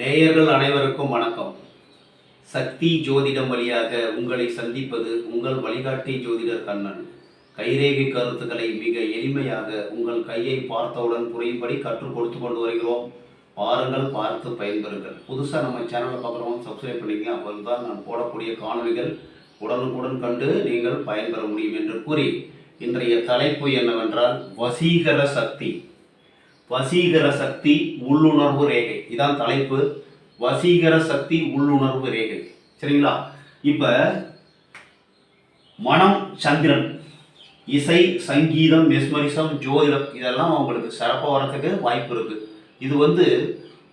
நேயர்கள் அனைவருக்கும் வணக்கம். சக்தி ஜோதிடம் வழியாக உங்களை சந்திப்பது உங்கள் வழிகாட்டி ஜோதிடர் கண்ணன். கைரேகை கருத்துக்களை மிக எளிமையாக உங்கள் கையை பார்த்தவுடன் புரியும்படி கற்றுக் கொடுத்து கொண்டு வருகிறோம். பாருங்கள் பார்த்து பயன்பெறுங்கள். புதுசாக நம்ம சேனலை பார்க்குறவங்க சப்ஸ்கிரைப் பண்ணிங்க அப்போது தான் நான் போடக்கூடிய காணொலிகள் உடனுக்குடன் கண்டு நீங்கள் பயன்பெற முடியும் என்று கூறி இன்றைய தலைப்பு என்னவென்றால் வசீகர சக்தி. வசீகர சக்தி உள்ளுணர்வு ரேகை. இதான் தலைப்பு. வசீகர சக்தி உள்ளுணர்வு ரேகை. சரிங்களா? இப்ப மனம் சந்திரன் இசை சங்கீதம் மெஸ்மரிசம் ஜோதிடம் இதெல்லாம் அவங்களுக்கு சிறப்பாக வரத்துக்கு வாய்ப்பு இருக்கு. இது வந்து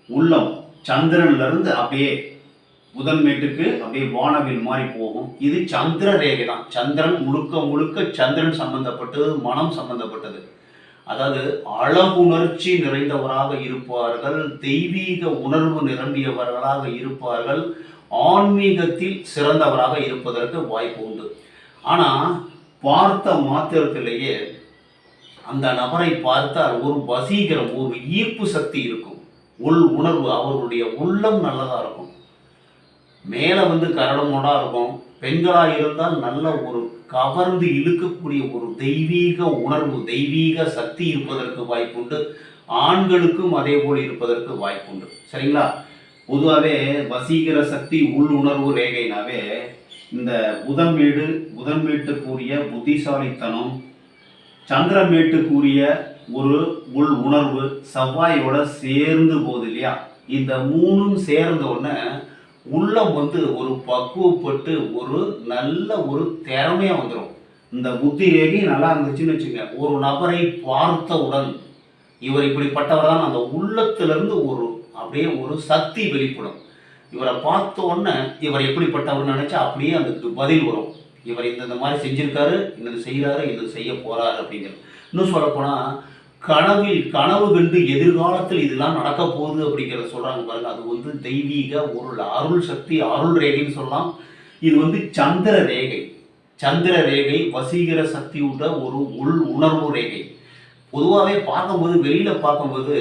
உள்ளம் சந்திரன்லேருந்து அப்படியே முதன்மேட்டுக்கு அப்படியே வானவில் மாதிரி போகும். இது சந்திர ரேகை தான். சந்திரன் முழுக்க முழுக்க சந்திரன் சம்பந்தப்பட்டது மனம் சம்பந்தப்பட்டது. அதாவது அழகுணர்ச்சி நிறைந்தவராக இருப்பார்கள் தெய்வீக உணர்வு நிரம்பியவர்களாக இருப்பார்கள் ஆன்மீகத்தில் சிறந்தவராக இருப்பதற்கு வாய்ப்பு உண்டு. ஆனால் பார்த்த மாத்திரத்திலேயே அந்த நபரை பார்த்தால் ஒரு வசீகரம் ஒரு ஈர்ப்பு சக்தி இருக்கும். உள் உணர்வு அவர்களுடைய உள்ளம் நல்லதாக இருக்கும். மேலே வந்து கரடமோடாக இருக்கும். பெண்களாக இருந்தால் நல்ல ஒரு கவர்ந்து இழுக்கக்கூடிய ஒரு தெய்வீக உணர்வு தெய்வீக சக்தி இருப்பதற்கு வாய்ப்புண்டு. ஆண்களுக்கும் அதே போல் இருப்பதற்கு வாய்ப்புண்டு. சரிங்களா? பொதுவாகவே வசீகர சக்தி உள் உணர்வு ரேகைனாவே இந்த புதன்மேடு புதன்மேட்டுக்குரிய புத்திசாலித்தனம் சந்திரமேட்டுக்குரிய ஒரு உள் உணர்வு செவ்வாயோட சேர்ந்து போகுது இல்லையா? இந்த மூணும் சேர்ந்த உடனே உள்ளம் வந்து ஒரு பக்குவப்பட்டு ஒரு நல்ல ஒரு திறமையாக வந்துடும் இந்த புத்தி ரேகி நல்லா இருந்துச்சுன்னு வச்சுங்க. ஒரு நபரை பார்த்தவுடன் இவர் இப்படிப்பட்டவர் தான். அந்த உள்ளத்திலிருந்து ஒரு அப்படியே ஒரு சக்தி வெளிப்படும். இவரை பார்த்த உடனே இவர் எப்படிப்பட்டவர் நினச்சா அப்படியே அதுக்கு பதில் வரும். இவர் இந்த இந்த மாதிரி செஞ்சுருக்காரு இந்த செய்கிறாரு இந்த செய்ய போகிறாரு அப்படிங்கிறது இன்னும் சொல்லப்போனால் கனவில் கனவு கண்டு எதிர்காலத்தில் இதெல்லாம் நடக்க போகுது அப்படிங்கிறத சொல்றாங்க பாருங்க. அது வந்து தெய்வீக ஒரு அருள் சக்தி அருள் ரேகைன்னு சொல்லலாம். இது வந்து சந்திர ரேகை. சந்திர ரேகை வசீகர சக்தி உள்ள ஒரு உள் உணர்வு ரேகை. பொதுவாகவே பார்க்கும்போது வெளியில பார்க்கும்போது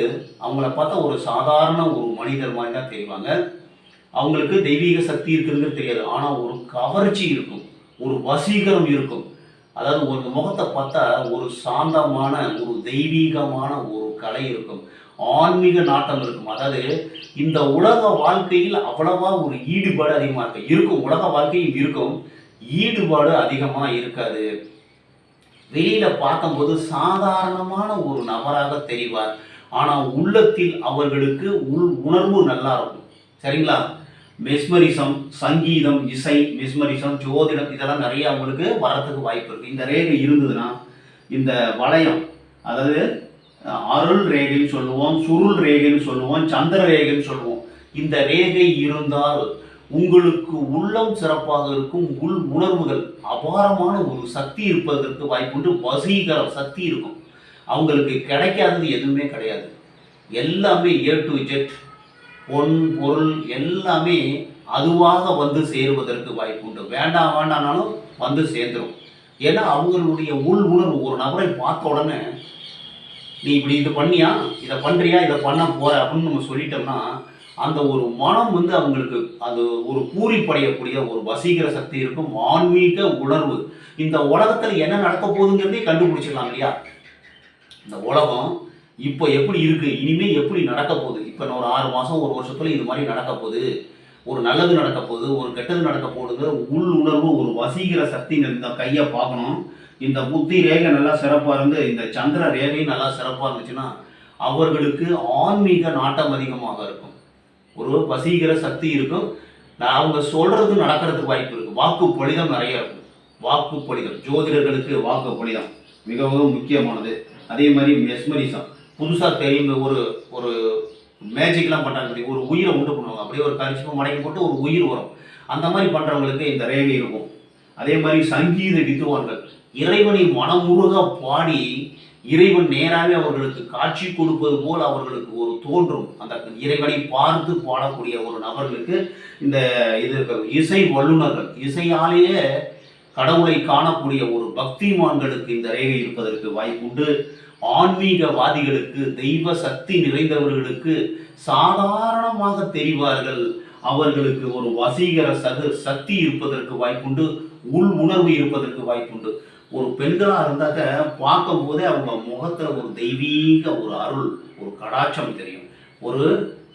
அவங்கள பார்த்தா ஒரு சாதாரண ஒரு மனிதர் மாதிரி தான் தெரிவாங்க. அவங்களுக்கு தெய்வீக சக்தி இருக்குங்கிறது தெரியாது. ஆனால் ஒரு கவர்ச்சி இருக்கும். ஒரு வசீகரம் இருக்கும். அதாவது ஒரு முகத்தை பார்த்தா ஒரு சாந்தமான ஒரு தெய்வீகமான ஒரு கலை இருக்கும். ஆன்மீக நாட்டம் இருக்கும். அதாவது இந்த உலக வாழ்க்கையில் அவ்வளவா ஒரு ஈடுபாடு அதிகமாக இருக்கும். இருக்கும். உலக வாழ்க்கையில் இருக்கும். ஈடுபாடு அதிகமாக இருக்காது. வெளியில பார்க்கும்போது சாதாரணமான ஒரு நபராக தெரிவார். ஆனால் உள்ளத்தில் அவர்களுக்கு உள் உணர்வு நல்லா இருக்கும். சரிங்களா? மெஸ்மரிசம் சங்கீதம் இசை மெஸ்மரிசம் ஜோதிடம் இதெல்லாம் நிறைய அவங்களுக்கு வரத்துக்கு வாய்ப்பு இருக்குது இந்த ரேகை இருந்ததுன்னா இந்த வளையம் அதாவது அருள் ரேகைன்னு சொல்லுவோம் சுருள் ரேகைன்னு சொல்லுவோம் சந்திர ரேகைன்னு சொல்லுவோம். இந்த ரேகை இருந்தால் உங்களுக்கு உள்ளம் சிறப்பாக இருக்கும் உள் உணர்வுகள் அபாரமான ஒரு சக்தி இருப்பதற்கு வாய்ப்புண்டு வசீகரம் சக்தி இருக்கும். அவங்களுக்கு கிடைக்காதது எதுவுமே கிடையாது. எல்லாமே ஏ டு ஜெட் பொன் பொருள் எல்லாமே அதுவாக வந்து சேருவதற்கு வாய்ப்பு உண்டு வேண்டாம் வேண்டாம்னாலும் வந்து சேர்ந்துரும். ஏன்னா அவங்களுடைய உள் உணர்வு ஒரு நபரை பார்த்த உடனே நீ இப்படி இது பண்ணியா? இதை பண்ணுறியா இதை பண்ண போற? அப்படின்னு நம்ம சொல்லிட்டோம்னா அந்த ஒரு மனம் வந்து அவங்களுக்கு அது ஒரு பூரிப்படையக்கூடிய ஒரு வசீகர சக்தி இருக்கும் ஆன்மீக உணர்வு. இந்த உலகத்தில் என்ன நடக்க போகுதுங்கிறதே கண்டுபிடிச்சிடலாம் இல்லையா? இந்த உலகம் இப்போ எப்படி இருக்கு? இனிமே எப்படி நடக்க போகுது? இப்போ நான் ஒரு ஆறு மாதம் ஒரு வருஷத்துல இது மாதிரி நடக்க போகுது. ஒரு நல்லது நடக்க போகுது ஒரு கெட்டது நடக்க போகுதுங்கிற உள் உணர்வு ஒரு வசீகர சக்தி இந்த கையை பார்க்கணும். இந்த புத்தி ரேகை நல்லா சிறப்பாக இருந்து இந்த சந்திர ரேகையும் நல்லா சிறப்பாக இருந்துச்சுன்னா அவர்களுக்கு ஆன்மீக நாட்டம் அதிகமாக இருக்கும். ஒரு வசீகர சக்தி இருக்கும். அவங்க சொல்றது நடக்கிறதுக்கு வாய்ப்பு இருக்கு. வாக்கு பொழிதம் நிறைய இருக்கும். வாக்கு பொழிதம் ஜோதிடர்களுக்கு வாக்கு பொழிதம் மிகவும் முக்கியமானது. அதே மாதிரி மெஸ்மரிசம். புதுசாக தெரியும் ஒரு ஒரு மேஜிக்லாம் பண்ணுறாங்க ஒரு உயிரை உண்டு பண்ணுவாங்க. அப்படியே ஒரு கரிசிப்பு மடக்கி போட்டு ஒரு உயிர் வரும். அந்த மாதிரி பண்ணுறவங்களுக்கு இந்த ரேகை இருக்கும். அதே மாதிரி சங்கீத வித்துவான்கள். இறைவனை மனமுருக பாடி இறைவன் நேராகவே அவர்களுக்கு காட்சி கொடுப்பது போல் அவர்களுக்கு ஒரு தோன்றும். அந்த இறைவனை பார்த்து பாடக்கூடிய ஒரு நபர்களுக்கு இந்த இது இசை வல்லுநர்கள். இசையாலேயே கடவுளை காணக்கூடிய ஒரு பக்திமான்களுக்கு இந்த ரேகை இருப்பதற்கு வாய்ப்புண்டு. ஆன்மீகவாதிகளுக்கு தெய்வ சக்தி நிறைந்தவர்களுக்கு சாதாரணமாக தெரிவார்கள். அவர்களுக்கு ஒரு வசீகர சது சக்தி இருப்பதற்கு வாய்ப்புண்டு உள் உணர்வு இருப்பதற்கு வாய்ப்புண்டு. ஒரு பெண்களாக இருந்தாக்க பார்க்கும் போதே அவங்க முகத்தில் ஒரு தெய்வீக ஒரு அருள் ஒரு கடாட்சம் தெரியும். ஒரு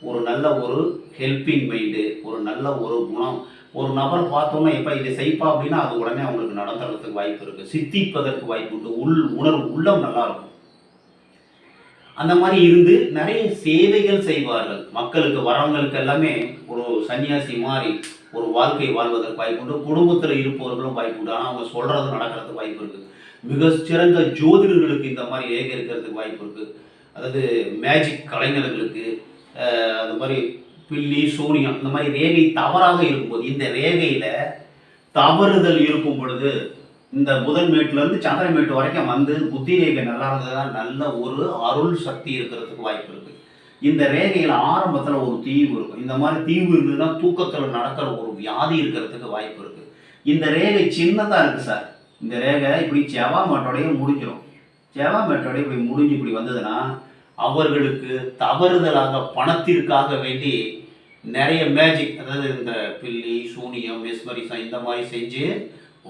ஒரு நல்ல ஒரு ஹெல்பிங் மைண்டு ஒரு நல்ல ஒரு குணம். ஒரு நபர் பார்த்தோன்னா இப்போ இதை செய்ப்பா அப்படின்னா அது உடனே அவங்களுக்கு நடந்துறதுக்கு வாய்ப்பு இருக்குது சித்திப்பதற்கு வாய்ப்பு உண்டு உள் உணர்வு உள்ளம் நல்லாயிருக்கும் அந்த மாதிரி இருந்து நிறைய சேவைகள் செய்வார்கள். மக்களுக்கு வரவங்களுக்கு எல்லாமே ஒரு சன்னியாசி மாதிரி ஒரு வாழ்க்கை வாழ்வதற்கு வாய்ப்பு உண்டு. குடும்பத்தில் இருப்பவர்களும் வாய்ப்பு உண்டு. ஆனால் அவங்க சொல்கிறது நடக்கிறதுக்கு வாய்ப்பு இருக்கு. மிக சிறந்த ஜோதிடர்களுக்கு இந்த மாதிரி ஏக இருக்கிறதுக்கு வாய்ப்பு இருக்கு. அதாவது மேஜிக் கலைஞர்களுக்கு அது அந்த மாதிரி பில்லி சூனியம் இந்த மாதிரி ரேகை தவறாக இருக்கும்போது இந்த ரேகையில தவறுதல் இருக்கும் பொழுது இந்த புதன் மேட்டுல இருந்து சந்திரன் மேட்டு வரைக்கும் வந்து புத்தி ரேகை நல்லா இருந்ததுதான் நல்ல ஒரு அருள் சக்தி இருக்கிறதுக்கு வாய்ப்பு இருக்கு. இந்த ரேகையில ஆரம்பத்துல ஒரு தீவு இருக்கும். இந்த மாதிரி தீவு இருந்ததுன்னா தூக்கத்துல நடக்கிற ஒரு வியாதி இருக்கிறதுக்கு வாய்ப்பு இருக்கு. இந்த ரேகை சின்னதா இருக்கு சார். இந்த ரேகை இப்படி செவா மேட்டோடையும் முடிஞ்சிடும் செவா மேட்டோடையும் இப்படி முடிஞ்சு இப்படி வந்ததுன்னா அவர்களுக்கு தவறுதலாக பணத்திற்காக வேண்டி நிறைய மேஜிக் அதாவது இந்த பில்லி சூனியம் மெஸ்மரிசம் இந்த மாதிரி செஞ்சு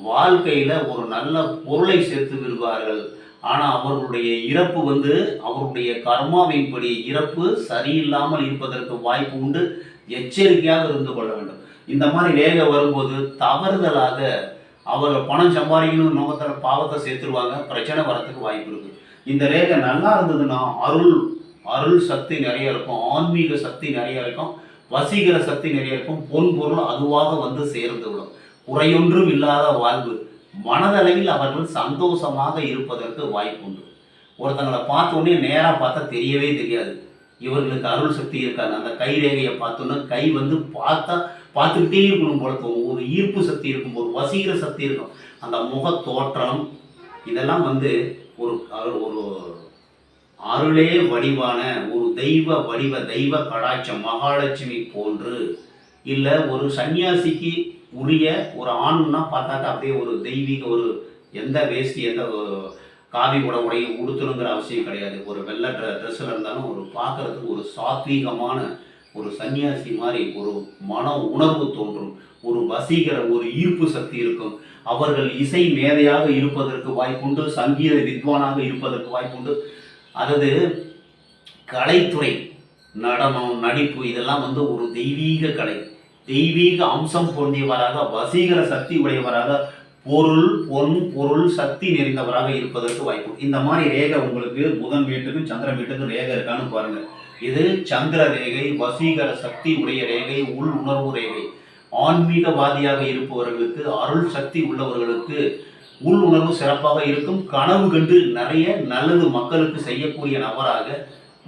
வாழ்க்கையில் ஒரு நல்ல பொருளை சேர்த்து விடுவார்கள். ஆனால் அவர்களுடைய இறப்பு வந்து அவருடைய கர்மாவின்படி இறப்பு சரியில்லாமல் இருப்பதற்கு வாய்ப்பு உண்டு. எச்சரிக்கையாக இருந்து கொள்ள வேண்டும். இந்த மாதிரி ரேகை வரும்போது தவறுதலாக அவர்கள் பணம் சம்பாதிக்கணும் நோக்கத்தில் பாவத்தை சேர்த்துருவாங்க. பிரச்சனை வரத்துக்கு வாய்ப்பு இருக்கு. இந்த ரேகை நல்லா இருந்ததுன்னா அருள் அருள் சக்தி நிறைய இருக்கும். ஆன்மீக சக்தி நிறைய இருக்கும். வசீகர சக்தி நிறைய இருக்கும். பொன் பொருள் அதுவாக வந்து சேர்ந்து விடும். குறையொன்றும் இல்லாத வாழ்வு. மனதளவில் அவர்கள் சந்தோஷமாக இருப்பதற்கு வாய்ப்புண்டு. ஒருத்தங்களை பார்த்தோன்னே நேராக பார்த்தா தெரியவே தெரியாது. இவர்களுக்கு அருள் சக்தி இருக்காது. அந்த கை ரேகையை பார்த்தோன்னா கை வந்து பார்த்தா பார்த்துக்கிட்டே இருக்கணும் போல தோணும். ஒரு ஈர்ப்பு சக்தி இருக்கும் ஒரு வசீகர சக்தி இருக்கும். அந்த முக தோற்றம் இதெல்லாம் வந்து ஒரு ஒரு அருளே வடிவான ஒரு தெய்வ வடிவ தெய்வ கடாட்சம் மகாலட்சுமி போன்று. இல்லை ஒரு சன்னியாசிக்கு உரிய ஒரு ஆண்னா பார்த்தாக்கா அப்படியே ஒரு தெய்வீக ஒரு எந்த வேஷ்டி எந்த காவி உட உடையை உடுத்தணுங்கிற அவசியம் கிடையாது. ஒரு வெள்ளை ட்ரெ ட்ரெஸ்ஸில் இருந்தாலும் ஒரு பார்க்கறதுக்கு ஒரு சாத்வீகமான ஒரு சன்னியாசி மாதிரி ஒரு மன உணர்வு தோன்றும். ஒரு வசீகர ஒரு ஈர்ப்பு சக்தி இருக்கும். அவர்கள் இசை மேதையாக இருப்பதற்கு வாய்ப்புண்டு சங்கீத வித்வானாக இருப்பதற்கு வாய்ப்புண்டு. அதாவது கலைத்துறை நடனம் நடிப்பு இதெல்லாம் வந்து ஒரு தெய்வீக கலை. தெய்வீக அம்சம் பொருந்தியவராக வசீகர சக்தி உடையவராக பொருள் பொன் பொருள் சக்தி நிறைந்தவராக இருப்பதற்கு வாய்ப்பு. இந்த மாதிரி ரேகை உங்களுக்கு புதன் வீட்டுக்கும் சந்திரன் வீட்டுக்கும் ரேகை இருக்கான்னு பாருங்க. இது சந்திர ரேகை வசீகர சக்தி உடைய ரேகை உள் உணர்வு ரேகை. ஆன்மீகவாதியாக இருப்பவர்களுக்கு அருள் சக்தி உள்ளவர்களுக்கு உள் உணர்வு சிறப்பாக இருக்கும். கனவு கண்டு நிறைய நல்லது மக்களுக்கு செய்யக்கூடிய நபராக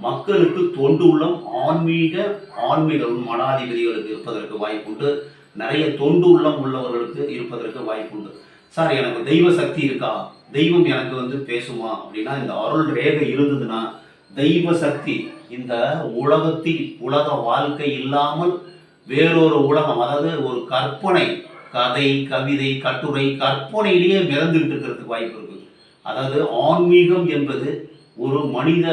மக்களுக்கு தொண்டு உள்ளம் ஆன்மீக ஆன்மீகம் மடாதிபதிகளுக்கு இருப்பதற்கு வாய்ப்புண்டு. நிறைய தொண்டு உள்ளம் உள்ளவர்களுக்கு இருப்பதற்கு வாய்ப்புண்டு. சார் எனக்கு தெய்வ சக்தி இருக்கா? தெய்வம் எனக்கு வந்து பேசுமா? அப்படின்னா இந்த அருள் ரேகை இருந்ததுன்னா தெய்வ சக்தி இந்த உலகத்தில் உலக வாழ்க்கை இல்லாமல் வேறொரு உலகம் அதாவது ஒரு கற்பனை கதை கவிதை கட்டுரை கற்பனையிலேயே மிதந்துகிட்டு இருக்கிறதுக்கு வாய்ப்பு இருக்குது. அதாவது ஆன்மீகம் என்பது ஒரு மனித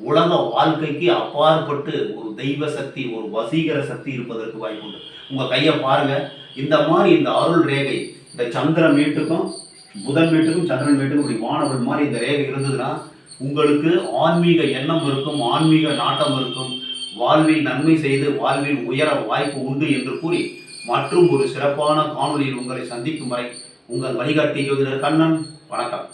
உலக வாழ்க்கைக்கு அப்பாற்பட்டு ஒரு தெய்வ சக்தி ஒரு வசீகர சக்தி இருப்பதற்கு வாய்ப்பு உண்டு. உங்கள் கையை பாருங்க. இந்த மாதிரி இந்த அருள் ரேகை இந்த சந்திர மீட்டுக்கும் புதன் மீட்டுக்கும் சந்திரன் மீட்டுக்கும் இப்படி வானவர்கள் மாதிரி இந்த ரேகை இருந்ததுன்னா உங்களுக்கு ஆன்மீக எண்ணம் இருக்கும் ஆன்மீக நாட்டம் இருக்கும். வாழ்வில் நன்மை செய்து வாழ்வில் உயர வாய்ப்பு உண்டு என்று கூறி மற்றும் ஒரு சிறப்பான காணொலியில் உங்களை சந்திக்கும் வரை உங்கள் வழிகாட்டி ஜோதிடர் கண்ணன் வணக்கம்.